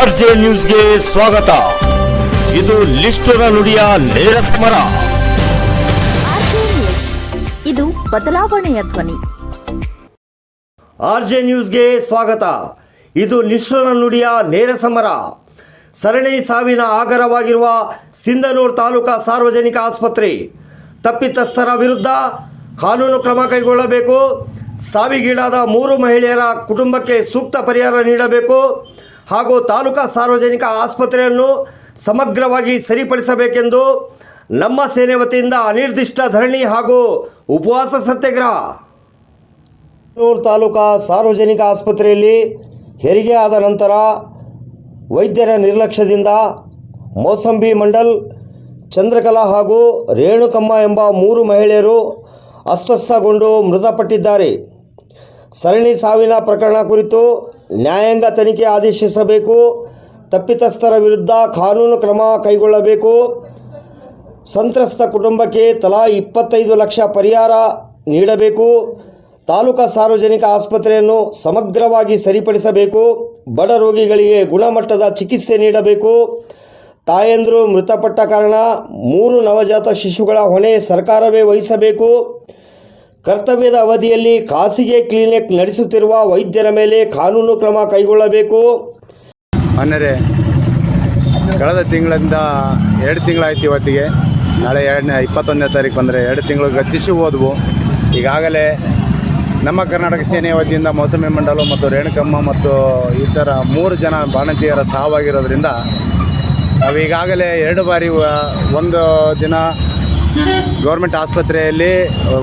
R J ನ್ಯೂಸ್ಗೆ ಸ್ವಾಗತ. ಇದು ಲಿಸ್ಟರ ನುಡಿಯ ನೇರ ಸಮರ. ಆರ್ಜೆ. ಇದು ಬದಲಾವಣೆಯ ಧ್ವನಿ. ಆರ್ ಜೆ ನ್ಯೂಸ್ಗೆ ಸ್ವಾಗತ. ಇದು ನಿಷ್ಠುರ ನುಡಿಯ ನೇರ ಸಮರ. ಸರಣಿ ಸಾವಿನ ಆಗರವಾಗಿರುವ ಸಿಂಧನೂರು ತಾಲೂಕಾ ಸಾರ್ವಜನಿಕ ಆಸ್ಪತ್ರೆ. ತಪ್ಪಿತಸ್ಥರ ವಿರುದ್ಧ ಕಾನೂನು ಕ್ರಮ ಕೈಗೊಳ್ಳಬೇಕು. ಸಾವಿಗೀಡಾದ ಮೂರು ಮಹಿಳೆಯರ ಕುಟುಂಬಕ್ಕೆ ಸೂಕ್ತ ಪರಿಹಾರ ನೀಡಬೇಕು. ಹಾಗೂ ತಾಲೂಕಾ ಸಾರ್ವಜನಿಕ ಆಸ್ಪತ್ರೆಯನ್ನು ಸಮಗ್ರವಾಗಿ ಸರಿಪಡಿಸಬೇಕೆಂದು ನಮ್ಮ ಸೇನೆ ವತಿಯಿಂದ ಅನಿರ್ದಿಷ್ಟ ಧರಣಿ ಹಾಗೂ ಉಪವಾಸ ಸತ್ಯಾಗ್ರಹ. ತಾಲೂಕಾ ಸಾರ್ವಜನಿಕ ಆಸ್ಪತ್ರೆಯಲ್ಲಿ ಹೆರಿಗೆ ಆದ ನಂತರ ವೈದ್ಯರ ನಿರ್ಲಕ್ಷ್ಯದಿಂದ ಮೋಸಂಬಿ ಮಂಡಲ್, ಚಂದ್ರಕಲಾ ಹಾಗೂ ರೇಣುಕಮ್ಮ ಎಂಬ ಮೂರು ಮಹಿಳೆಯರು ಅಸ್ವಸ್ಥಗೊಂಡು ಮೃತಪಟ್ಟಿದ್ದಾರೆ. ಸರಣಿ ಸಾವಿನ ಪ್ರಕರಣ ಕುರಿತು ನ್ಯಾಯಾಂಗ ತನಿಖೆ ಆದೇಶಿಸಬೇಕು, ತಪ್ಪಿತಸ್ಥರ ವಿರುದ್ಧ ಕಾನೂನು ಕ್ರಮ ಕೈಗೊಳ್ಳಬೇಕು. ಸಂತ್ರಸ್ತ ಕುಟುಂಬಕ್ಕೆ ತಲಾ ಇಪ್ಪತ್ತೈದು ಲಕ್ಷ ಪರಿಹಾರ ನೀಡಬೇಕು. ತಾಲೂಕಾ ಸಾರ್ವಜನಿಕ ಆಸ್ಪತ್ರೆಯನ್ನು ಸಮಗ್ರವಾಗಿ ಸರಿಪಡಿಸಬೇಕು. ಬಡ ರೋಗಿಗಳಿಗೆ ಗುಣಮಟ್ಟದ ಚಿಕಿತ್ಸೆ ನೀಡಬೇಕು. ತಾಯಂದರು ಮೃತಪಟ್ಟ ಕಾರಣ ಮೂರು ನವಜಾತ ಶಿಶುಗಳ ಹೊಣೆ ಸರ್ಕಾರವೇ ವಹಿಸಬೇಕು. ಕರ್ತವ್ಯದ ಅವಧಿಯಲ್ಲಿ ಖಾಸಗಿ ಕ್ಲಿನಿಕ್ ನಡೆಸುತ್ತಿರುವ ವೈದ್ಯರ ಮೇಲೆ ಕಾನೂನು ಕ್ರಮ ಕೈಗೊಳ್ಳಬೇಕು. ಅನ್ನರೆ ಕಳೆದ ತಿಂಗಳಿಂದ ಎರಡು ತಿಂಗಳಾಯ್ತು ಇವತ್ತಿಗೆ. ನಾಳೆ ಎರಡನೇ, ಇಪ್ಪತ್ತೊಂದನೇ ತಾರೀಕು ಬಂದರೆ ಎರಡು ತಿಂಗಳು ಗತಿಸಿ ಹೋದವು. ಈಗಾಗಲೇ ನಮ್ಮ ಕರ್ನಾಟಕ ಸೇನೆ ವತಿಯಿಂದ ಮೌಸಮಿ ಮಂಡಲ ಮತ್ತು ರೇಣುಕಮ್ಮ ಮತ್ತು ಇತರ ಮೂರು ಜನ ಬಾಣಂತಿಯರ ಸಾವಾಗಿರೋದ್ರಿಂದ ನಾವು ಈಗಾಗಲೇ ಎರಡು ಬಾರಿ ಒಂದು ದಿನ ಗೌರ್ಮೆಂಟ್ ಆಸ್ಪತ್ರೆಯಲ್ಲಿ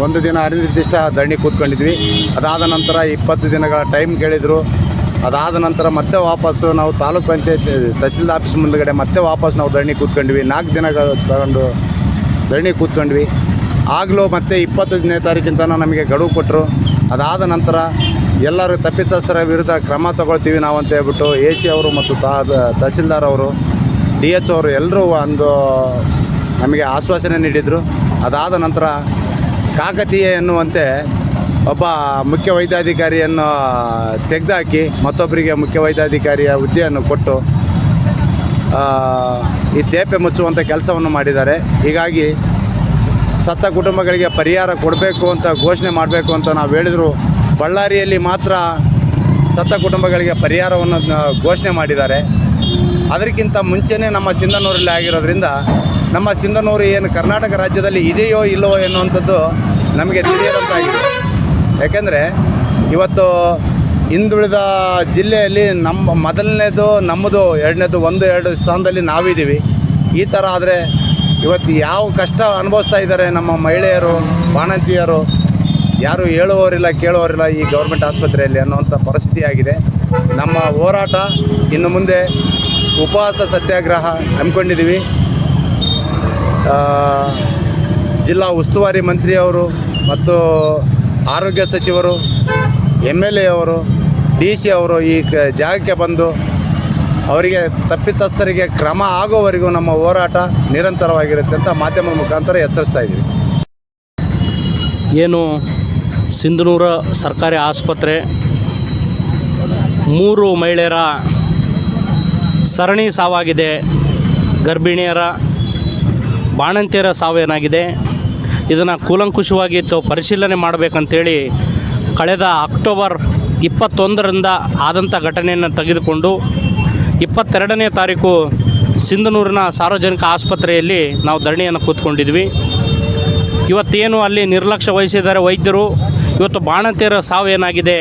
ಒಂದು ದಿನ ಅನಿರ್ದಿಷ್ಟ ಧರಣಿ ಕೂತ್ಕೊಂಡಿದ್ವಿ. ಅದಾದ ನಂತರ ಇಪ್ಪತ್ತು ದಿನಗಳ ಟೈಮ್ ಕೇಳಿದರು. ಅದಾದ ನಂತರ ಮತ್ತೆ ವಾಪಸ್ಸು ನಾವು ತಾಲೂಕ್ ಪಂಚಾಯತ್ ತಹಸೀಲ್ದಾರ್ ಆಫೀಸ್ ಮುಂದಗಡೆ ಮತ್ತೆ ವಾಪಸ್ ನಾವು ಧರಣಿ ಕೂತ್ಕೊಂಡ್ವಿ. ನಾಲ್ಕು ದಿನಗಳು ತಗೊಂಡು ಧರಣಿ ಕೂತ್ಕೊಂಡ್ವಿ. ಆಗಲೂ ಮತ್ತೆ ಇಪ್ಪತ್ತನೇ ತಾರೀಕಿಂತ ನಮಗೆ ಗಡುವು ಕೊಟ್ಟರು ಅದಾದ ನಂತರ ಎಲ್ಲರೂ ತಪ್ಪಿತಸ್ಥರ ವಿರುದ್ಧ ಕ್ರಮ ತಗೊಳ್ತೀವಿ ನಾವು ಅಂತ ಹೇಳ್ಬಿಟ್ಟು ಎ ಸಿ ಅವರು ಮತ್ತು ತಹಸೀಲ್ದಾರ್ ಅವರು, ಡಿ ಎಚ್ ಅವರು ಎಲ್ಲರೂ ಒಂದು ನಮಗೆ ಆಶ್ವಾಸನೆ ನೀಡಿದರು. ಅದಾದ ನಂತರ ಕಾಕತೀಯ ಎನ್ನುವಂತೆ ಒಬ್ಬ ಮುಖ್ಯ ವೈದ್ಯಾಧಿಕಾರಿಯನ್ನು ತೆಗೆದುಹಾಕಿ ಮತ್ತೊಬ್ಬರಿಗೆ ಮುಖ್ಯ ವೈದ್ಯಾಧಿಕಾರಿಯ ಹುದ್ದೆಯನ್ನು ಕೊಟ್ಟು ಈ ತೇಪೆ ಮುಚ್ಚುವಂಥ ಕೆಲಸವನ್ನು ಮಾಡಿದ್ದಾರೆ. ಹೀಗಾಗಿ ಸತ್ತ ಕುಟುಂಬಗಳಿಗೆ ಪರಿಹಾರ ಕೊಡಬೇಕು ಅಂತ ಘೋಷಣೆ ಮಾಡಬೇಕು ಅಂತ ನಾವು ಹೇಳಿದ್ರು. ಬಳ್ಳಾರಿಯಲ್ಲಿ ಮಾತ್ರ ಸತ್ತ ಕುಟುಂಬಗಳಿಗೆ ಪರಿಹಾರವನ್ನು ಘೋಷಣೆ ಮಾಡಿದ್ದಾರೆ. ಅದಕ್ಕಿಂತ ಮುಂಚೆನೇ ನಮ್ಮ ಸಿಂಧನೂರಲ್ಲಿ ಆಗಿರೋದ್ರಿಂದ ನಮ್ಮ ಸಿಂಧನೂರು ಏನು ಕರ್ನಾಟಕ ರಾಜ್ಯದಲ್ಲಿ ಇದೆಯೋ ಇಲ್ಲವೋ ಎನ್ನುವಂಥದ್ದು ನಮಗೆ ತಿಳಿಯದಂತಾಗಿದೆ. ಯಾಕೆಂದರೆ ಇವತ್ತು ಹಿಂದುಳಿದ ಜಿಲ್ಲೆಯಲ್ಲಿ ನಮ್ಮ ಮೊದಲನೇದು, ನಮ್ಮದು, ಎರಡನೇದು, ಒಂದು, ಎರಡು ಸ್ಥಾನದಲ್ಲಿ ನಾವಿದ್ದೀವಿ. ಈ ಥರ ಆದರೆ ಇವತ್ತು ಯಾವ ಕಷ್ಟ ಅನುಭವಿಸ್ತಾ ಇದ್ದಾರೆ ನಮ್ಮ ಮಹಿಳೆಯರು, ಬಾಣಂತಿಯರು, ಯಾರು ಹೇಳುವವರಿಲ್ಲ, ಕೇಳುವವರಿಲ್ಲ ಈ ಗೌರ್ಮೆಂಟ್ ಆಸ್ಪತ್ರೆಯಲ್ಲಿ ಅನ್ನುವಂಥ ಪರಿಸ್ಥಿತಿ ಆಗಿದೆ. ನಮ್ಮ ಹೋರಾಟ ಇನ್ನು ಮುಂದೆ ಉಪವಾಸ ಸತ್ಯಾಗ್ರಹ ಹಮ್ಮಿಕೊಂಡಿದ್ದೀವಿ. ಜಿಲ್ಲಾ ಉಸ್ತುವಾರಿ ಮಂತ್ರಿಯವರು ಮತ್ತು ಆರೋಗ್ಯ ಸಚಿವರು ಎಂ ಎಲ್ ಎ ಅವರು ಡಿ ಸಿ ಅವರು ಈ ಜಾಗಕ್ಕೆ ಬಂದು ಅವರಿಗೆ ತಪ್ಪಿತಸ್ಥರಿಗೆ ಕ್ರಮ ಆಗೋವರೆಗೂ ನಮ್ಮ ಹೋರಾಟ ನಿರಂತರವಾಗಿರುತ್ತೆ ಅಂತ ಮಾಧ್ಯಮ ಮುಖಾಂತರ ಎಚ್ಚರಿಸ್ತಾ ಇದ್ದೀವಿ. ಏನು ಸಿಂಧನೂರ ಸರ್ಕಾರಿ ಆಸ್ಪತ್ರೆ, ಮೂರು ಮಹಿಳೆಯರ ಸರಣಿ ಸಾವಾಗಿದೆ, ಗರ್ಭಿಣಿಯರ ಬಾಣಂತಿಯರ ಸಾವು ಏನಾಗಿದೆ? ಇದನ್ನು ಕೂಲಂಕುಷವಾಗಿ ತಾವು ಪರಿಶೀಲನೆ ಮಾಡಬೇಕಂತೇಳಿ ಕಳೆದ ಅಕ್ಟೋಬರ್ ಇಪ್ಪತ್ತೊಂದರಿಂದ ಆದಂಥ ಘಟನೆಯನ್ನು ತೆಗೆದುಕೊಂಡು ಇಪ್ಪತ್ತೆರಡನೇ ತಾರೀಕು ಸಿಂಧನೂರಿನ ಸಾರ್ವಜನಿಕ ಆಸ್ಪತ್ರೆಯಲ್ಲಿ ನಾವು ಧರಣಿಯನ್ನು ಕೂತ್ಕೊಂಡಿದ್ವಿ. ಇವತ್ತೇನು ಅಲ್ಲಿ ನಿರ್ಲಕ್ಷ್ಯ ವಹಿಸಿದ್ದಾರೆ ವೈದ್ಯರು? ಇವತ್ತು ಬಾಣಂತಿಯರ ಸಾವು ಏನಾಗಿದೆ?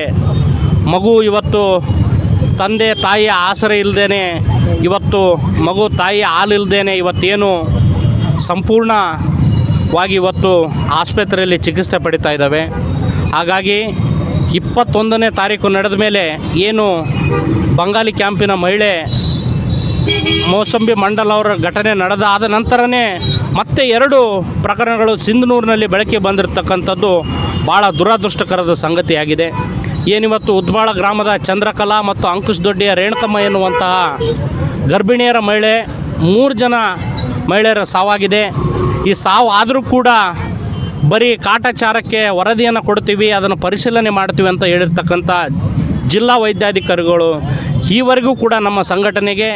ಮಗು ಇವತ್ತು ತಂದೆ ತಾಯಿಯ ಆಸರೆ ಇಲ್ಲದೇನೆ ಇವತ್ತು ಮಗು ತಾಯಿಯ ಹಾಲು ಇಲ್ಲದೇನೆ ಇವತ್ತೇನು ಸಂಪೂರ್ಣವಾಗಿ ಇವತ್ತು ಆಸ್ಪತ್ರೆಯಲ್ಲಿ ಚಿಕಿತ್ಸೆ ಪಡಿತಾ ಇದ್ದಾವೆ. ಹಾಗಾಗಿ ಇಪ್ಪತ್ತೊಂದನೇ ತಾರೀಕು ನಡೆದ ಮೇಲೆ ಏನು ಬಂಗಾಲಿ ಕ್ಯಾಂಪಿನ ಮಹಿಳೆ ಮೋಸಂಬಿ ಮಂಡಲ್ ಅವರ ಘಟನೆ ನಡೆದ ಆದ ನಂತರನೇ ಮತ್ತೆ ಎರಡು ಪ್ರಕರಣಗಳು ಸಿಂಧನೂರಿನಲ್ಲಿ ಬೆಳಕಿಗೆ ಬಂದಿರತಕ್ಕಂಥದ್ದು ಭಾಳ ದುರದೃಷ್ಟಕರದ ಸಂಗತಿಯಾಗಿದೆ. ಏನಿವತ್ತು ಉದ್ಬಾಳ ಗ್ರಾಮದ ಚಂದ್ರಕಲಾ ಮತ್ತು ಅಂಕುಶ್ ದೊಡ್ಡಿಯ ರೇಣುಕಮ್ಮ ಎನ್ನುವಂತಹ ಗರ್ಭಿಣಿಯರ ಮಹಿಳೆ ಮೂರು ಜನ ಮಹಿಳೆಯರ ಸಾವಾಗಿದೆ. ಈ ಸಾವು ಆದರೂ ಕೂಡ ಬರೀ ಕಾಟಾಚಾರಕ್ಕೆ ವರದಿಯನ್ನು ಕೊಡ್ತೀವಿ, ಅದನ್ನು ಪರಿಶೀಲನೆ ಮಾಡ್ತೀವಿ ಅಂತ ಹೇಳಿರ್ತಕ್ಕಂಥ ಜಿಲ್ಲಾ ವೈದ್ಯಾಧಿಕಾರಿಗಳು ಈವರೆಗೂ ಕೂಡ ನಮ್ಮ ಸಂಘಟನೆಗೆ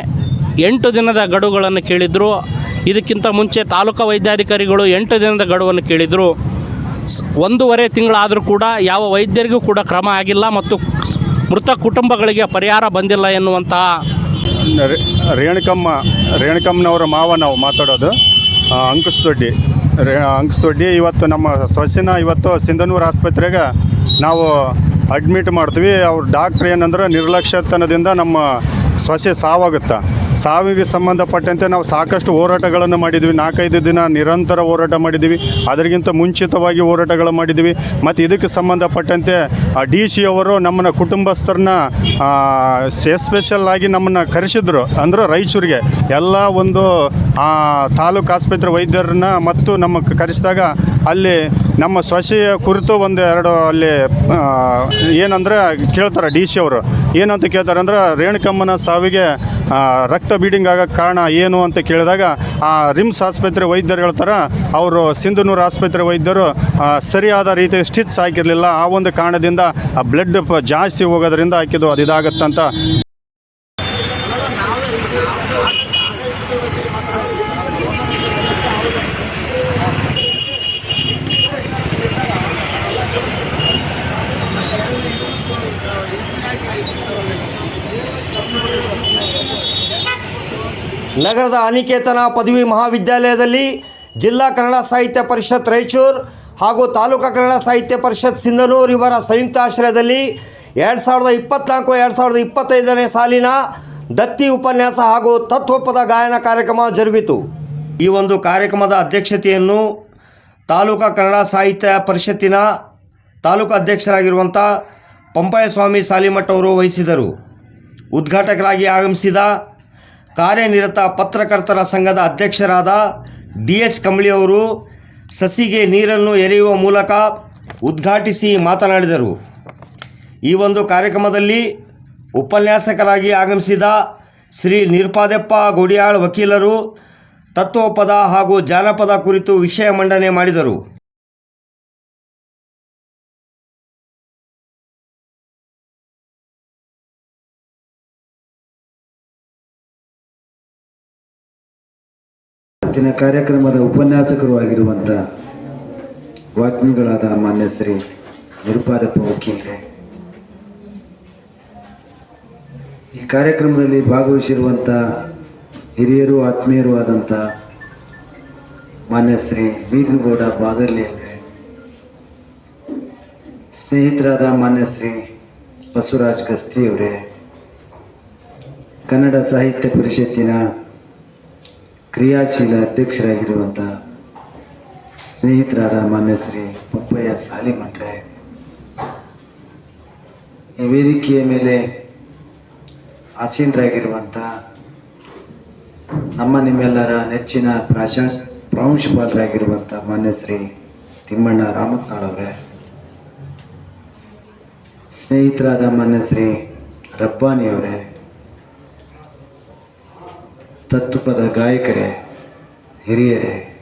ಎಂಟು ದಿನದ ಗಡುಗಳನ್ನು ಕೇಳಿದರು. ಇದಕ್ಕಿಂತ ಮುಂಚೆ ತಾಲೂಕಾ ವೈದ್ಯಾಧಿಕಾರಿಗಳು ಎಂಟು ದಿನದ ಗಡುವನ್ನು ಕೇಳಿದರು. ಒಂದೂವರೆ ತಿಂಗಳಾದರೂ ಕೂಡ ಯಾವ ವೈದ್ಯರಿಗೂ ಕೂಡ ಕ್ರಮ ಆಗಿಲ್ಲ ಮತ್ತು ಮೃತ ಕುಟುಂಬಗಳಿಗೆ ಪರಿಹಾರ ಬಂದಿಲ್ಲ ಎನ್ನುವಂತಹ ರೇಣುಕಮ್ಮ, ರೇಣುಕಮ್ಮನವರ ಮಾವ ನಾವು ಮಾತಾಡೋದು. ಅಂಕುಶ್ ದೊಡ್ಡಿ ರೇ ಅಂಕುಶ್ ದೊಡ್ಡಿ ಇವತ್ತು ನಮ್ಮ ಸೊಸಿನ ಇವತ್ತು ಸಿಂಧನೂರು ಆಸ್ಪತ್ರೆಗೆ ನಾವು ಅಡ್ಮಿಟ್ ಮಾಡ್ತೀವಿ. ಅವ್ರ ಡಾಕ್ಟ್ರ್ ಏನಂದ್ರೆ ನಿರ್ಲಕ್ಷ್ಯತನದಿಂದ ನಮ್ಮ ಸೊಸೆ ಸಾವಾಗುತ್ತೆ. ಸಾವಿಗೆ ಸಂಬಂಧಪಟ್ಟಂತೆ ನಾವು ಸಾಕಷ್ಟು ಹೋರಾಟಗಳನ್ನು ಮಾಡಿದ್ವಿ ನಾಲ್ಕೈದು ದಿನ ನಿರಂತರ ಹೋರಾಟ ಮಾಡಿದ್ದೀವಿ. ಅದರಿಗಿಂತ ಮುಂಚಿತವಾಗಿ ಹೋರಾಟಗಳು ಮಾಡಿದ್ದೀವಿ. ಮತ್ತು ಇದಕ್ಕೆ ಸಂಬಂಧಪಟ್ಟಂತೆ ಡಿ ಸಿ ಅವರು ನಮ್ಮನ್ನು ಕುಟುಂಬಸ್ಥರನ್ನ ಎಸ್ಪೆಷಲ್ ಆಗಿ ನಮ್ಮನ್ನು ಕರೆಸಿದ್ರು. ಅಂದ್ರೆ ರಾಯಚೂರಿಗೆ. ಎಲ್ಲ ಒಂದು ತಾಲೂಕು ಆಸ್ಪತ್ರೆ ವೈದ್ಯರನ್ನ ಮತ್ತು ನಮ್ಮ ಕರೆಸಿದಾಗ ಅಲ್ಲಿ ನಮ್ಮ ಸೊಸೆಯ ಕುರಿತು ಒಂದು ಎರಡು ಅಲ್ಲಿ ಏನಂದರೆ ಕೇಳ್ತಾರೆ ಡಿ ಸಿ ಅವರು. ಏನಂತ ಕೇಳ್ತಾರೆ ಅಂದ್ರೆ, ರೇಣುಕಮ್ಮನ ಸಾವಿಗೆ ರಕ್ತ ಬೀಡಿಂಗ್ ಆಗೋಕ್ಕೆ ಕಾರಣ ಏನು ಅಂತ ಕೇಳಿದಾಗ, ಆ, ರಿಮ್ಸ್ ಆಸ್ಪತ್ರೆ ವೈದ್ಯರು ಹೇಳ್ತಾರೆ ಅವರು ಸಿಂಧನೂರು ಆಸ್ಪತ್ರೆ ವೈದ್ಯರು ಸರಿಯಾದ ರೀತಿ ಸ್ಟಿಚ್ ಹಾಕಿರಲಿಲ್ಲ. ಆ ಒಂದು ಕಾರಣದಿಂದ ಆ ಬ್ಲಡ್ ಜಾಸ್ತಿ ಹೋಗೋದ್ರಿಂದ ಹಾಕಿದ್ದು ಅದು ಇದಾಗತ್ತಂತ ನಗರದ ಅನಿಕೇತನ ಪದವಿ ಮಹಾವಿದ್ಯಾಲಯದಲ್ಲಿ ಜಿಲ್ಲಾ ಕನ್ನಡ ಸಾಹಿತ್ಯ ಪರಿಷತ್ ರಾಯಚೂರು ಹಾಗೂ ತಾಲೂಕಾ ಕನ್ನಡ ಸಾಹಿತ್ಯ ಪರಿಷತ್ ಸಿಂಧನೂರು ಇವರ ಸಂಯುಕ್ತ ಆಶ್ರಯದಲ್ಲಿ ಎರಡು ಸಾವಿರದ ಇಪ್ಪತ್ನಾಲ್ಕು, ಎರಡು ಸಾವಿರದ ಇಪ್ಪತ್ತೈದನೇ ಸಾಲಿನ ದತ್ತಿ ಉಪನ್ಯಾಸ ಹಾಗೂ ತತ್ವಪದ ಗಾಯನ ಕಾರ್ಯಕ್ರಮ ಜರುಗಿತು. ಈ ಒಂದು ಕಾರ್ಯಕ್ರಮದ ಅಧ್ಯಕ್ಷತೆಯನ್ನು ತಾಲೂಕಾ ಕನ್ನಡ ಸಾಹಿತ್ಯ ಪರಿಷತ್ತಿನ ತಾಲೂಕು ಅಧ್ಯಕ್ಷರಾಗಿರುವಂಥ ಪಂಪಾಯ ಸ್ವಾಮಿ ಸಾಲಿಮಠ್ ಅವರು ವಹಿಸಿದರು. ಉದ್ಘಾಟಕರಾಗಿ ಆಗಮಿಸಿದ ಕಾರ್ಯನಿರತ ಪತ್ರಕರ್ತರ ಸಂಘದ ಅಧ್ಯಕ್ಷರಾದ ಡಿ ಎಚ್ ಕಂಬಳಿಯವರು ಸಸಿಗೆ ನೀರನ್ನು ಎರೆಯುವ ಮೂಲಕ ಉದ್ಘಾಟಿಸಿ ಮಾತನಾಡಿದರು. ಈ ಒಂದು ಕಾರ್ಯಕ್ರಮದಲ್ಲಿ ಉಪನ್ಯಾಸಕರಾಗಿ ಆಗಮಿಸಿದ ಶ್ರೀ ನಿರ್ಪಾದೆಪ್ಪ ಗೋಡಿಯಾಳ್ ವಕೀಲರು ತತ್ವಪದ ಹಾಗೂ ಜಾನಪದ ಕುರಿತು ವಿಷಯ ಮಂಡನೆ ಮಾಡಿದರು. ಇವತ್ತಿನ ಕಾರ್ಯಕ್ರಮದ ಉಪನ್ಯಾಸಕರು ಆಗಿರುವಂಥ ವಾಗ್ಮಿಗಳಾದ ಮಾನ್ಯ ಶ್ರೀ ನಿರುಪಾದಪ್ಪ ವಕೀಲರೆ. ಈ ಕಾರ್ಯಕ್ರಮದಲ್ಲಿ ಭಾಗವಹಿಸಿರುವಂಥ ಹಿರಿಯರು, ಆತ್ಮೀಯರು ಆದಂಥ ಮಾನ್ಯ ಶ್ರೀ ಬೀಗನಗೌಡ ಬಾದರ್ಲಿ ಸ್ನೇಹಿತರಾದ ಮಾನ್ಯ ಶ್ರೀ ಬಸವರಾಜ್ ಗಸ್ತಿ ಅವರೇ. ಕನ್ನಡ ಸಾಹಿತ್ಯ ಪರಿಷತ್ತಿನ ಕ್ರಿಯಾಶೀಲ ಅಧ್ಯಕ್ಷರಾಗಿರುವಂಥ ಸ್ನೇಹಿತರಾದ ಮಾನ್ಯ ಶ್ರೀ ಪಪ್ಪಯ್ಯ ಸಾಲಿಮಠ್ರೆ ಈ ವೇದಿಕೆಯ ಮೇಲೆ ಆಸೀನರಾಗಿರುವಂಥ ನಮ್ಮ ನಿಮ್ಮೆಲ್ಲರ ನೆಚ್ಚಿನ ಪ್ರಾಶ ಪ್ರಾಂಶುಪಾಲರಾಗಿರುವಂಥ ಮಾನ್ಯ ಶ್ರೀ ತಿಮ್ಮಣ್ಣ ರಾಮತ್ನಾಳವರೇ ಸ್ನೇಹಿತರಾದ ಮಾನ್ಯ ಶ್ರೀ ರಬ್ಬಾನಿಯವರೇ ತತ್ವಪದ ಗಾಯಕರೇ, ಹಿರಿಯರೇ,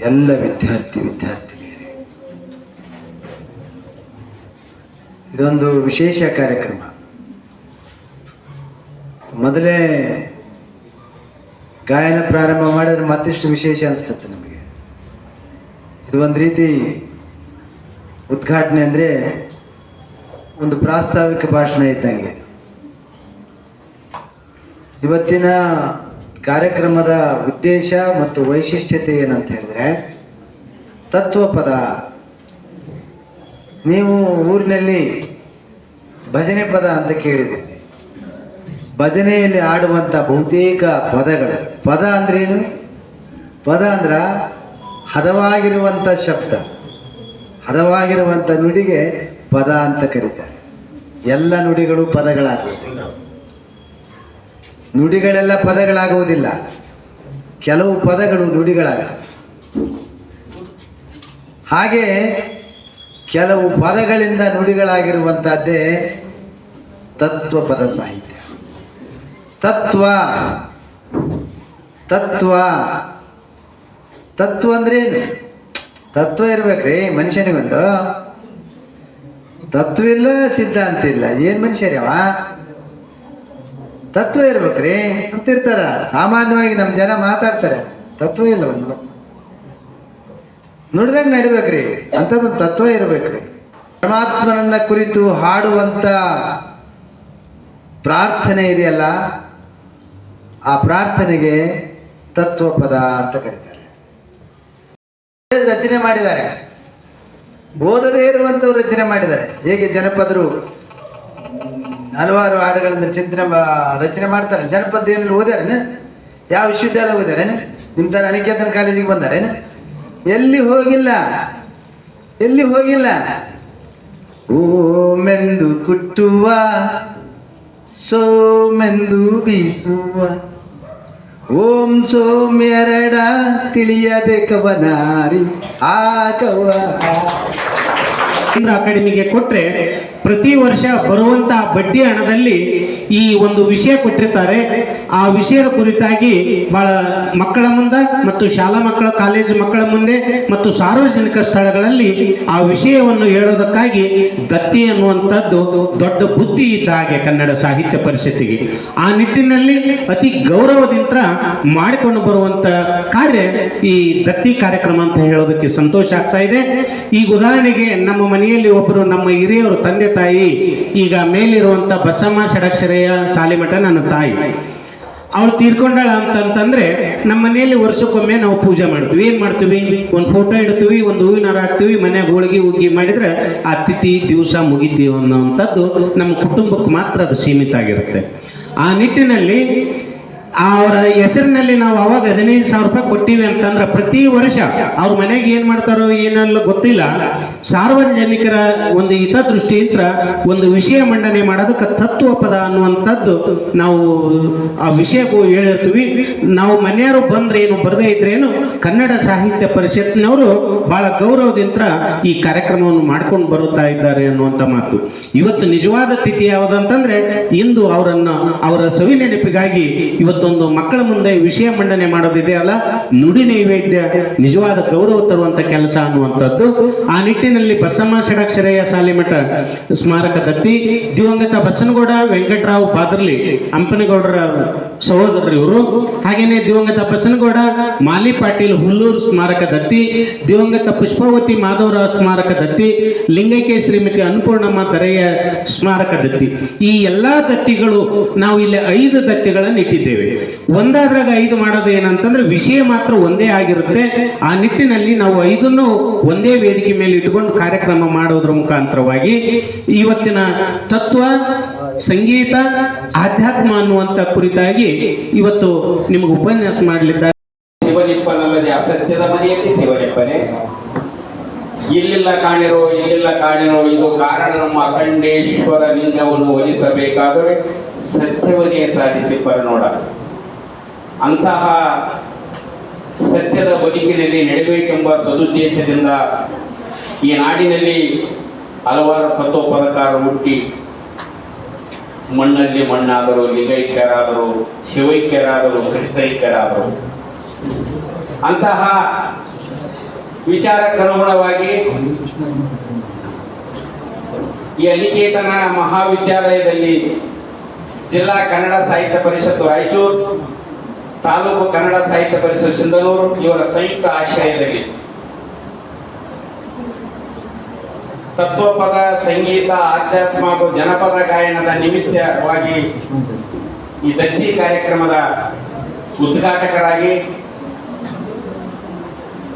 ಎಲ್ಲ ವಿದ್ಯಾರ್ಥಿ ವಿದ್ಯಾರ್ಥಿನಿಯರೇ. ಇದೊಂದು ವಿಶೇಷ ಕಾರ್ಯಕ್ರಮ. ಮೊದಲೇ ಗಾಯನ ಪ್ರಾರಂಭ ಮಾಡಿದ್ರೆ ಮತ್ತಿಷ್ಟು ವಿಶೇಷ ಅನಿಸುತ್ತೆ ನಮಗೆ. ಇದು ಒಂದು ರೀತಿ ಉದ್ಘಾಟನೆ ಅಂದರೆ ಒಂದು ಪ್ರಾಸ್ತಾವಿಕ ಭಾಷಣ ಇದ್ದಂಗೆ. ಇದು ಇವತ್ತಿನ ಕಾರ್ಯಕ್ರಮದ ಉದ್ದೇಶ ಮತ್ತು ವೈಶಿಷ್ಟ್ಯತೆ ಏನಂತ ಹೇಳಿದ್ರೆ, ತತ್ವಪದ. ನೀವು ಊರಿನಲ್ಲಿ ಭಜನೆ ಪದ ಅಂತ ಕೇಳಿದ್ರಿ. ಭಜನೆಯಲ್ಲಿ ಆಡುವಂಥ ಬಹುತೇಕ ಪದಗಳು. ಪದ ಅಂದ್ರೇನು ಪದ ಅಂದ್ರ ಹದವಾಗಿರುವಂಥ ಶಬ್ದ. ಹದವಾಗಿರುವಂಥ ನುಡಿಗೆ ಪದ ಅಂತ ಕರೀತಾರೆ. ಎಲ್ಲ ನುಡಿಗಳು ಪದಗಳಾಗುವುದಿಲ್ಲ ನುಡಿಗಳೆಲ್ಲ ಪದಗಳಾಗುವುದಿಲ್ಲ. ಕೆಲವು ಪದಗಳು ನುಡಿಗಳಾಗ. ಹಾಗೆ ಕೆಲವು ಪದಗಳಿಂದ ನುಡಿಗಳಾಗಿರುವಂಥದ್ದೇ ತತ್ವಪದ ಸಾಹಿತ್ಯ. ತತ್ವ ತತ್ವ ತತ್ವ ಅಂದ್ರೆ ಏನು ತತ್ವ ಇರ್ಬೇಕ್ರಿ, ಮನುಷ್ಯನಿಗೊಂದು. ತತ್ವ ಇಲ್ಲ ಸಿದ್ಧಾಂತ ಇಲ್ಲ ಏನು ಮನುಷ್ಯರವ? ತತ್ವ ಇರ್ಬೇಕ್ರಿ ಅಂತಿರ್ತಾರ ಸಾಮಾನ್ಯವಾಗಿ ನಮ್ಮ ಜನ ಮಾತಾಡ್ತಾರೆ. ತತ್ವ ಇಲ್ಲ ಒಂದು. ನುಡ್ದಂಗೆ ನಡಿಬೇಕ್ರಿ. ಅಂಥದ್ದೊಂದು ತತ್ವ ಇರ್ಬೇಕ್ರಿ. ಪರಮಾತ್ಮನನ್ನ ಕುರಿತು ಹಾಡುವಂಥ ಪ್ರಾರ್ಥನೆ ಇದೆಯಲ್ಲ, ಆ ಪ್ರಾರ್ಥನೆಗೆ ತತ್ವಪದ ಅಂತ ಕರೀತಾರೆ. ರಚನೆ ಮಾಡಿದ್ದಾರೆ. ಬೋಧದೇ ಇರುವಂಥವ್ರು ರಚನೆ ಮಾಡಿದ್ದಾರೆ. ಹೇಗೆ ಜನಪದರು ಹಲವಾರು ಹಾಡುಗಳನ್ನು ಚಿಂತನೆ ರಚನೆ ಮಾಡ್ತಾರೆ. ಜನಪದ ಏನಲ್ಲಿ ಓದ್ಯಾರೇನು? ಯಾವ ವಿಶ್ವವಿದ್ಯಾಲಯ ಓದ್ಯಾರೇನು ನಿಮ್ಮ ಥರ ಕಾಲೇಜಿಗೆ ಬಂದಾರೇನು? ಎಲ್ಲಿ ಹೋಗಿಲ್ಲ? ಎಲ್ಲಿ ಹೋಗಿಲ್ಲ? ಓಮೆಂದು ಕುಟ್ಟುವ, ಸೋಮೆಂದು ಬೀಸುವ. ಓಂ ಸೋಮ್ ಎರಡ ತಿಳಿಯಬೇಕವನಾರಿ ಆಗವ ಆಕವ. ಅಕಾಡೆಮಿಗೆ ಕೊಟ್ರೆ ಪ್ರತಿ ವರ್ಷ ಬರುವಂತಹ ಬಡ್ಡಿ ಹಣದಲ್ಲಿ ಈ ಒಂದು ವಿಷಯ ಕೊಟ್ಟಿರ್ತಾರೆ. ಆ ವಿಷಯದ ಕುರಿತಾಗಿ ಬಹಳ ಮಕ್ಕಳ ಮುಂದೆ ಮತ್ತು ಶಾಲಾ ಮಕ್ಕಳ, ಕಾಲೇಜು ಮಕ್ಕಳ ಮುಂದೆ ಮತ್ತು ಸಾರ್ವಜನಿಕ ಸ್ಥಳಗಳಲ್ಲಿ ಆ ವಿಷಯವನ್ನು ಹೇಳೋದಕ್ಕಾಗಿ ದತ್ತಿ ಅನ್ನುವಂಥದ್ದು ದೊಡ್ಡ ಬುದ್ಧಿ ಇದ್ದ ಹಾಗೆ ಕನ್ನಡ ಸಾಹಿತ್ಯ ಪರಿಷತ್ತಿಗೆ. ಆ ನಿಟ್ಟಿನಲ್ಲಿ ಅತಿ ಗೌರವದಿಂದ ಮಾಡಿಕೊಂಡು ಬರುವಂತ ಕಾರ್ಯ ಈ ದತ್ತಿ ಕಾರ್ಯಕ್ರಮ ಅಂತ ಹೇಳೋದಕ್ಕೆ ಸಂತೋಷ ಆಗ್ತಾ ಇದೆ. ಈಗ ಉದಾಹರಣೆಗೆ ನಮ್ಮ ಮನೆಯಲ್ಲಿ ಒಬ್ಬರು ನಮ್ಮ ಹಿರಿಯರು, ತಂದೆ ತಾಯಿ, ಈಗ ಮೇಲಿರುವಂತ ಬಸಮ್ಮ ಷಡಕ್ಷರೆಯ ಸಾಲಿಮಠ ನನ್ನ ತಾಯಿ. ಅವಳು ತೀರ್ಕೊಂಡಾಳ ಅಂತಂತಂದ್ರೆ ನಮ್ಮ ಮನೆಯಲ್ಲಿ ವರ್ಷಕ್ಕೊಮ್ಮೆ ನಾವು ಪೂಜೆ ಮಾಡ್ತೀವಿ. ಏನ್ ಮಾಡ್ತೀವಿ? ಒಂದು ಫೋಟೋ ಇಡ್ತೀವಿ, ಒಂದು ಹೂವಿನಾರ ಹಾಕ್ತೀವಿ, ಮನೆಯಾಗ ಹೋಳಿಗೆ ಉಗ್ಗಿ ಮಾಡಿದ್ರೆ ಆ ತಿಥಿ ದಿವಸ ಮುಗಿತೀವಿ ಅನ್ನೋವಂಥದ್ದು ನಮ್ಮ ಕುಟುಂಬಕ್ಕೆ ಮಾತ್ರ ಅದು ಸೀಮಿತ ಆಗಿರುತ್ತೆ. ಆ ನಿಟ್ಟಿನಲ್ಲಿ ಅವರ ಹೆಸರಿನಲ್ಲಿ ನಾವು ಅವಾಗ ಹದಿನೈದು ಸಾವಿರ ರೂಪಾಯಿ ಕೊಟ್ಟಿವಿ ಅಂತಂದ್ರೆ ಪ್ರತಿ ವರ್ಷ ಅವ್ರ ಮನೆಗೆ ಏನು ಮಾಡ್ತಾರೋ ಏನಲ್ಲ ಗೊತ್ತಿಲ್ಲ. ಸಾರ್ವಜನಿಕರ ಒಂದು ಹಿತದೃಷ್ಟಿಯಿಂದ ಒಂದು ವಿಷಯ ಮಂಡನೆ ಮಾಡೋದಕ್ಕೆ ತತ್ವಪದ ಅನ್ನುವಂಥದ್ದು ನಾವು ಆ ವಿಷಯಕ್ಕೂ ಹೇಳಿರ್ತೀವಿ. ನಾವು ಮನೆಯವರು ಬಂದ್ರೆ ಏನು, ಬರದೇ ಇದ್ರೇನು ಕನ್ನಡ ಸಾಹಿತ್ಯ ಪರಿಷತ್ನವರು ಬಹಳ ಗೌರವದಿಂದ ಈ ಕಾರ್ಯಕ್ರಮವನ್ನು ಮಾಡ್ಕೊಂಡು ಬರುತ್ತಾ ಇದ್ದಾರೆ ಅನ್ನುವಂಥ ಮಾತು. ಇವತ್ತು ನಿಜವಾದ ತಿಥಿ ಯಾವುದಂತಂದ್ರೆ ಇಂದು ಅವರನ್ನು, ಅವರ ಸವಿ ನೆನಪಿಗಾಗಿ ಇವತ್ತೊಂದು ಮಕ್ಕಳ ಮುಂದೆ ವಿಷಯ ಮಂಡನೆ ಮಾಡೋದಿದೆಯಲ್ಲ ನುಡಿ ನೈವೇದ್ಯ, ನಿಜವಾದ ಗೌರವ ತರುವಂತ ಕೆಲಸ ಅನ್ನುವಂಥದ್ದು. ಆ ನಿಟ್ಟಿನಲ್ಲಿ ಬಸಮ್ಮ ಷಡಕ್ಷರಯ್ಯ ಸಾಲಿಮಠ ಸ್ಮಾರಕ ದತ್ತಿ, ದಿವಂಗತ ಬಸನಗೌಡ, ವೆಂಕಟರಾವ್ ಪಾದರ್ಲಿ ಅಂಪನಗೌಡರ ಸಹೋದರರು ಇವರು. ಹಾಗೇನೆ ದಿವಂಗತ ಬಸನಗೌಡ, ಮಾಲಿ ಪಾಟೀಲ್ ಹುಲ್ಲೂರು ಸ್ಮಾರಕ ದತ್ತಿ, ದಿವಂಗತ ಪುಷ್ಪಾವತಿ ಮಾಧವರಾವ್ ಸ್ಮಾರಕ ದತ್ತಿ ಲಿಂಗೈಕ್ಯ ಶ್ರೀಮತಿ ಅನ್ನಪೂರ್ಣಮ್ಮ ತರೆಯ ಸ್ಮಾರಕ ದತ್ತಿ. ಈ ಎಲ್ಲಾ ದತ್ತಿಗಳು ನಾವು ಇಲ್ಲಿ ಐದು ದತ್ತಿಗಳನ್ನು ಇಟ್ಟಿದ್ದೇವೆ. ಒಂದಾದ್ರಾಗ ಐದು ಮಾಡೋದು ಏನಂತಂದ್ರೆ ವಿಷಯ ಮಾತ್ರ ಒಂದೇ ಆಗಿರುತ್ತೆ. ಆ ನಿಟ್ಟಿನಲ್ಲಿ ನಾವು ಐದನ್ನು ಒಂದೇ ವೇದಿಕೆ ಮೇಲೆ ಇಟ್ಕೊಂಡು ಕಾರ್ಯಕ್ರಮ ಮಾಡೋದ್ರ ಮುಖಾಂತರವಾಗಿ ಇವತ್ತಿನ ತತ್ವ, ಸಂಗೀತ, ಆಧ್ಯಾತ್ಮ ಅನ್ನುವಂಥ ಕುರಿತಾಗಿ ಇವತ್ತು ನಿಮಗೆ ಉಪನ್ಯಾಸ ಮಾಡಲಿದ್ದಾರೆ. ಶಿವನಿಪ್ಪನಲ್ಲದೆ ಅಸತ್ಯದ ಮನೆಯಲ್ಲಿ ಶಿವನಿಪ್ಪನೆ? ಇಲ್ಲಿಲ್ಲ ಕಾಣಿರೋ ಇಲ್ಲಿಲ್ಲ ಕಾಣಿರೋ, ಇದು ಕಾರಣ ನಮ್ಮ ಅಖಂಡೇಶ್ವರ ಲಿಂಗವನ್ನು ಒಲಿಸಬೇಕಾದರೆ ಸತ್ಯವನ್ನೇ ಸಾಧಿಸಿ ಪರನೋಡ. ಅಂತಹ ಸತ್ಯದ ಬದುಕಿನಲ್ಲಿ ನಡೆಯಬೇಕೆಂಬ ಸದುದ್ದೇಶದಿಂದ ಈ ನಾಡಿನಲ್ಲಿ ಹಲವಾರು ತತ್ವಪದಕಾರ ಹುಟ್ಟಿ ಮಣ್ಣಲ್ಲಿ ಮಣ್ಣಾದರು ಲಿಂಗೈಕ್ಯರಾದರು ಶಿವೈಕ್ಯರಾದರು ಕೃಷ್ಣೈಕ್ಯರಾದರು ಅಂತಹ ವಿಚಾರಕ್ಕನುಗುಣವಾಗಿ ಈ ಅನಿಕೇತನ ಮಹಾವಿದ್ಯಾಲಯದಲ್ಲಿ ಜಿಲ್ಲಾ ಕನ್ನಡ ಸಾಹಿತ್ಯ ಪರಿಷತ್ತು ರಾಯಚೂರು ತಾಲೂಕು ಕನ್ನಡ ಸಾಹಿತ್ಯ ಪರಿಷತ್ ಸಿಂಧನೂರು ಇವರ ಸಂಯುಕ್ತ ಆಶ್ರಯದಲ್ಲಿ. ತತ್ವಪದ, ಸಂಗೀತ, ಆಧ್ಯಾತ್ಮ ಹಾಗೂ ಜನಪದ ಗಾಯನದ ನಿಮಿತ್ತವಾಗಿ ಈ ದತ್ತಿ ಕಾರ್ಯಕ್ರಮದ ಉದ್ಘಾಟಕರಾಗಿ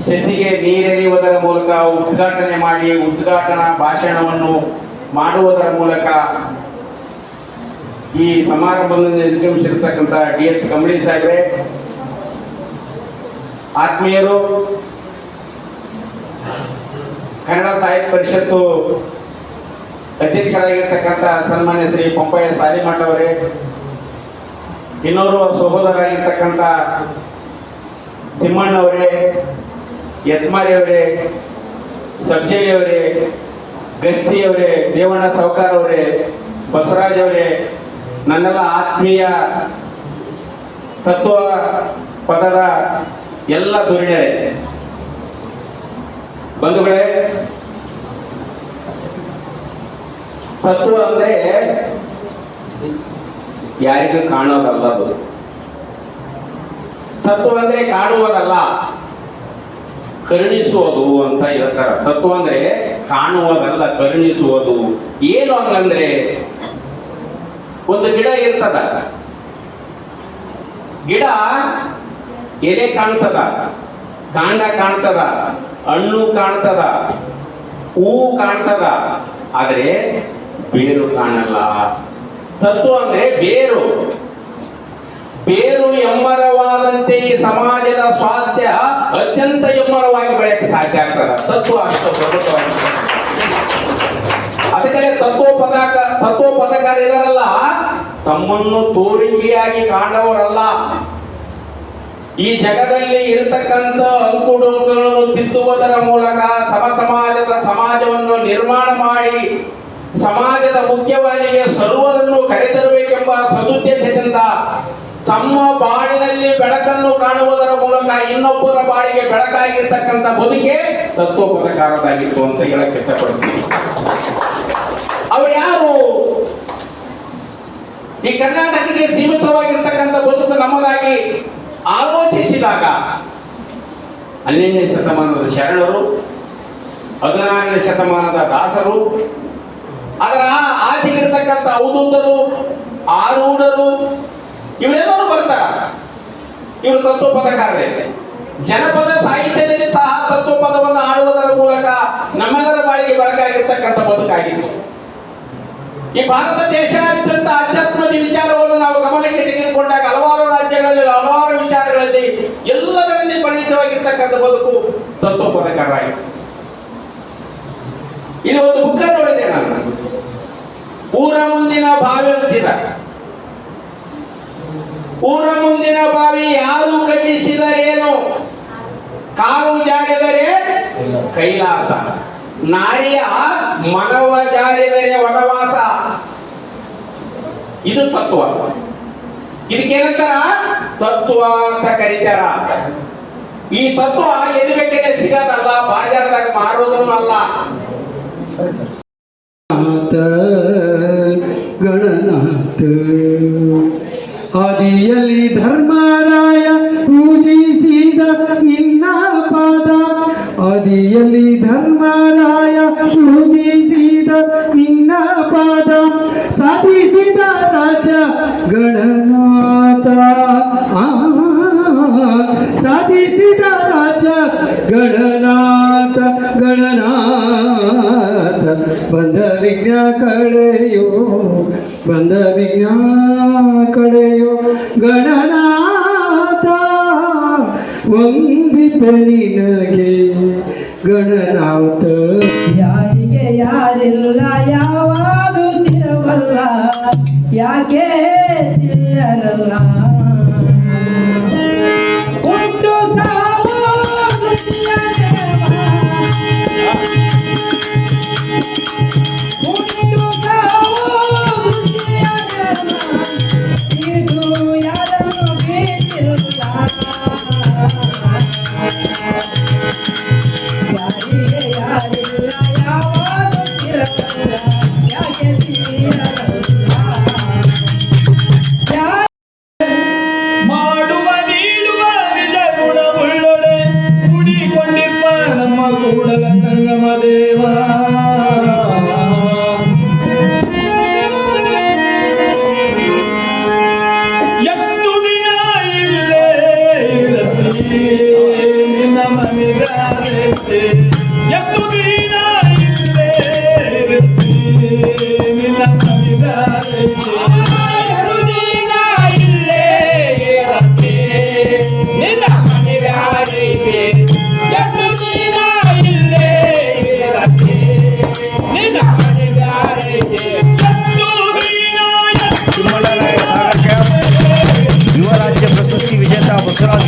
ಶಶಿಗೆ ನೀರೆಳೆಯುವುದರ ಮೂಲಕ ಉದ್ಘಾಟನೆ ಮಾಡಿ ಉದ್ಘಾಟನಾ ಭಾಷಣವನ್ನು ಮಾಡುವುದರ ಮೂಲಕ ಈ ಸಮಾರಂಭವನ್ನು ನಿರ್ಗಮಿಸಿರ್ತಕ್ಕಂಥ ಡಿ ಎಚ್ ಕಂಬಳಿ ಸಾಹೇಬ್ರೆ, ಆತ್ಮೀಯರು, ಕನ್ನಡ ಸಾಹಿತ್ಯ ಪರಿಷತ್ತು ಅಧ್ಯಕ್ಷರಾಗಿರ್ತಕ್ಕಂಥ ಸನ್ಮಾನ್ಯ ಶ್ರೀ ಪಂಪಯ್ಯ ಸಾಲಿಮಠ ಅವರೇ, ಇನ್ನೋರ್ವ ಸಹೋದರಾಗಿರ್ತಕ್ಕಂಥ ತಿಮ್ಮಣ್ಣವರೇ ಯತ್ಮಾರಿ ಅವರೇ ಸಬ್ಜೇರಿ ಅವರೇ, ಗಸ್ತಿ ಅವರೇ, ದೇವಣ್ಣ ಸಾವುಕಾರ ಅವರೇ, ಬಸವರಾಜ್ ಅವರೇ ನನ್ನೆಲ್ಲ ಆತ್ಮೀಯ ತತ್ವ ಪದದ ಎಲ್ಲ ಧುರೀಣರೇ. ಬಂಧುಗಳೇ, ತತ್ವ ಅಂದ್ರೆ ಯಾರಿಗೂ ಕಾಣೋದಲ್ಲ ಅದು. ತತ್ವ ಅಂದ್ರೆ ಕಾಣುವುದಲ್ಲ, ಕರುಣಿಸುವುದು ಅಂತ ಹೇಳ್ತಾರೆ. ತತ್ವ ಅಂದ್ರೆ ಕಾಣುವುದಲ್ಲ, ಕರುಣಿಸುವುದು. ಏನು ಹಂಗಂದ್ರೆ ಒಂದು ಗಿಡ ಇರ್ತದ. ಗಿಡ ಎಲೆ ಕಾಣ್ತದ ಕಾಂಡ ಕಾಣ್ತದ, ಹಣ್ಣು ಕಾಣ್ತದ ಹೂವು ಕಾಣ್ತದ, ಆದರೆ ಬೇರು ಕಾಣಲ್ಲ. ತತ್ವ ಅಂದ್ರೆ ಬೇರು. ಬೇರು ಎಮ್ಮರವಾದಂತೆ ಈ ಸಮಾಜದ ಸ್ವಾಸ್ಥ್ಯ ಅತ್ಯಂತ ಎಮ್ಮರವಾಗಿ ಬೆಳೆಯಕ್ಕೆ ಸಾಧ್ಯ ಆಗ್ತದ. ತತ್ವ ಅಷ್ಟು ಪ್ರಭುತ್ವ ಅದಕ್ಕೆ ತತ್ವ ಪದಕ ತತ್ವ ಪದಕಾರಿದರಲ್ಲ ತಮ್ಮನ್ನು ತೋರಿಕೆಯಾಗಿ ಕಾಣವರಲ್ಲ ಈ ಜಗದಲ್ಲಿ ಇರತಕ್ಕಂಥ ಅಂಕುಡೊಂಕುಗಳನ್ನು ತಿದ್ದುವುದರ ಮೂಲಕ ಸಮ ಸಮಾಜದ ಸಮಾಜವನ್ನು ನಿರ್ಮಾಣ ಮಾಡಿ, ಸಮಾಜದ ಮುಖ್ಯವಾಹಿನಿಗೆ ಸರ್ವರನ್ನು ಕರೆತರಬೇಕೆಂಬ ಸದುದ್ದೇಶದಿಂದ ತಮ್ಮ ಬಾಳಿನಲ್ಲಿ ಬೆಳಕನ್ನು ಕಾಣುವುದರ ಮೂಲಕ ಇನ್ನೊಬ್ಬರ ಬಾಳಿಗೆ ಬೆಳಕಾಗಿರ್ತಕ್ಕಂಥ ಬದುಕೆ ತತ್ವ ಪದಕಾರದಾಗಿತ್ತು ಅಂತ ಹೇಳಕ್ಕೆ ಇಷ್ಟಪಡ್ತೀನಿ. ಅವ್ರು ಯಾರು? ಈ ಕರ್ನಾಟಕಕ್ಕೆ ಸೀಮಿತವಾಗಿರ್ತಕ್ಕಂಥ ಬದುಕು ನಮ್ಮದಾಗಿ ಆಲೋಚಿಸಿದಾಗ ಹನ್ನೆರಡನೇ ಶತಮಾನದ ಶರಣರು, ಹದಿನಾರನೇ ಶತಮಾನದ ದಾಸರು, ಅದರ ಆಚೆಗಿರ್ತಕ್ಕಂಥ ಅವಧೂತರು ಆರೂಢರು, ಇವರೆಲ್ಲರೂ ಬರ್ತಾರ. ಇವರು ತತ್ವ ಪದಕಾರರೇ ಜನಪದ ಸಾಹಿತ್ಯದಲ್ಲಿ ಸಹ ತತ್ವ ಪದವನ್ನು ಆಡುವುದರ ಮೂಲಕ ನಮ್ಮೆಲ್ಲರ ಬಾಳಿಗೆ ಬೆಳಕಾಗಿರ್ತಕ್ಕಂಥ ಬದುಕಾಗಿತ್ತು. ಈ ಭಾರತ ದೇಶಾದ್ಯಂತ ಅಧ್ಯಾತ್ಮದ ವಿಚಾರವನ್ನು ನಾವು ಗಮನಕ್ಕೆ ತೆಗೆದುಕೊಂಡಾಗ ಹಲವಾರು ರಾಜ್ಯಗಳಲ್ಲಿ, ಹಲವಾರು ವಿಚಾರಗಳಲ್ಲಿ ಎಲ್ಲದರಲ್ಲಿ ಪರಿಣಿತವಾಗಿರ್ತಕ್ಕಂಥ ಬದುಕು ತತ್ವ ಪದಕಾರರಾಯಿತು ಇಲ್ಲಿ ಒಂದು ಬುಕ್ಕ ನೋಡಿದೆ ನಾನು. ಊರ ಮುಂದಿನ ಬಾವಿ ಅಂತಿದ ಊರ ಮುಂದಿನ ಬಾವಿ ಯಾರು ಕಟ್ಟಿಸಿದರೇನು? ಕಾರು ಜಾರಿದರೆ ಕೈಲಾಸ, ನಾರಿಯ ಮನವ ಜಾರಿದರೆ ವನವಾಸ. ಇದು ತತ್ವ. ಇದಕ್ಕೇನಂತಾರ? ತತ್ವ ಅಂತ ಕರೀತಾರ. ಈ ತತ್ವ ಎಲ್ಲಿ ಬೇಕಂದ್ರೆ ಸಿಗದಲ್ಲ, ಬಾಜಾರದಾಗ ಮಾರೋದನ್ನು ಅಲ್ಲ. ನಾಥ ಗಣನಾಥ ಆದಿಯಲ್ಲಿ ಗಣನಾಥ ಸಾಧಿಸಿದ ರಾಜ ಗಣನಾಥ ಗಣನಾಥ ಬಂದ ವಿಘ್ನ ಕಡೆಯೋ ಬಂದ ವಿಘ್ನ ಕಡೆಯೋ ಗಣನಾಥ ವಂದಿತ ನಿನಗೆ ಗಣನಾಥ ಯಾರಿಗೆ ಯಾರಿಲ್ಲ ಯಾವಾಗ ಸ್ಥಿರವಲ್ಲ ಯಾಕೆ ತಿಳಿಯರಲ್ಲ ಉಂಟು ಸಾವು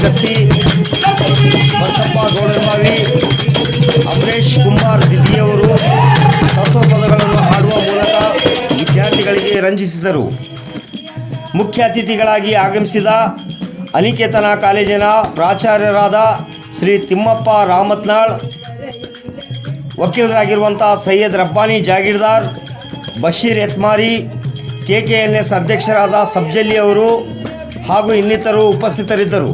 ಗಸ್ತಿ ಬಸಪ್ಪ ಗೌಡರಮಾವಿ ಅಮರೇಶ್ ಕುಮಾರ್ ದಿದಿಯವರು ತತ್ವಪದಗಳನ್ನು ಹಾಡುವ ಮೂಲಕ ವಿದ್ಯಾರ್ಥಿಗಳಿಗೆ ರಂಜಿಸಿದರು. ಮುಖ್ಯ ಅತಿಥಿಗಳಾಗಿ ಆಗಮಿಸಿದ ಅನಿಕೇತನ ಕಾಲೇಜಿನ ಪ್ರಾಚಾರ್ಯರಾದ Shri Thimmappa Ramatnal ವಕೀಲರಾಗಿರುವಂಥ Syed Rabbani Jagirdar Basheer Etmari K K N S ಅಧ್ಯಕ್ಷರಾದ ಸಬ್ಜಲ್ಲಿ ಅವರು ಹಾಗೂ ಇನ್ನಿತರರು ಉಪಸ್ಥಿತರಿದ್ದರು.